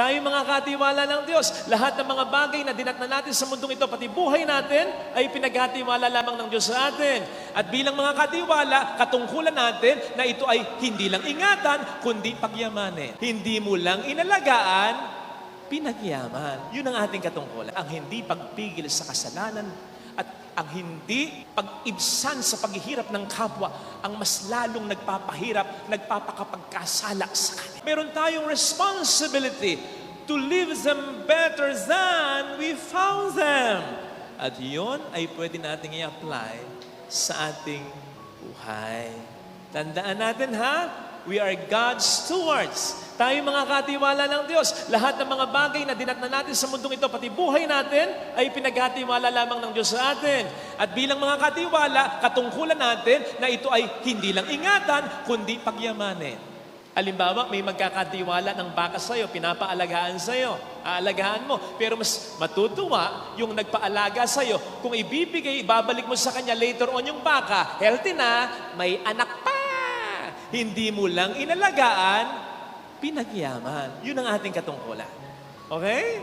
Tayo mga katiwala ng Diyos. Lahat ng mga bagay na dinatna natin sa mundong ito, pati buhay natin, ay pinagkatiwala lamang ng Diyos sa atin. At bilang mga katiwala, katungkulan natin na ito ay hindi lang ingatan, kundi pagyamanin. Hindi mo lang inalagaan, pinagyaman. Yun ang ating katungkulan. Ang hindi pagpigil sa kasalanan at ang hindi pag-ibsan sa paghihirap ng kapwa ang mas lalong nagpapahirap, nagpapakapagkasala sa kanila. Meron tayong responsibility to leave them better than we found them. At yun ay pwede nating i-apply sa ating buhay. Tandaan natin ha, we are God's stewards. Tayo mga katiwala ng Diyos. Lahat ng mga bagay na dinatna natin sa mundong ito, pati buhay natin, ay pinagkatiwala lamang ng Diyos sa atin. At bilang mga katiwala, katungkulan natin na ito ay hindi lang ingatan, kundi pagyamanin. Halimbawa, may magkakatiwala ng baka sa'yo, pinapaalagaan sa'yo, aalagaan mo. Pero mas matutuwa yung nagpaalaga sa'yo. Kung ibibigay, ibabalik mo sa kanya later on yung baka, healthy na, may anak. Hindi mo lang inalagaan, pinagyaman. Yun ang ating katungkulan. Okay?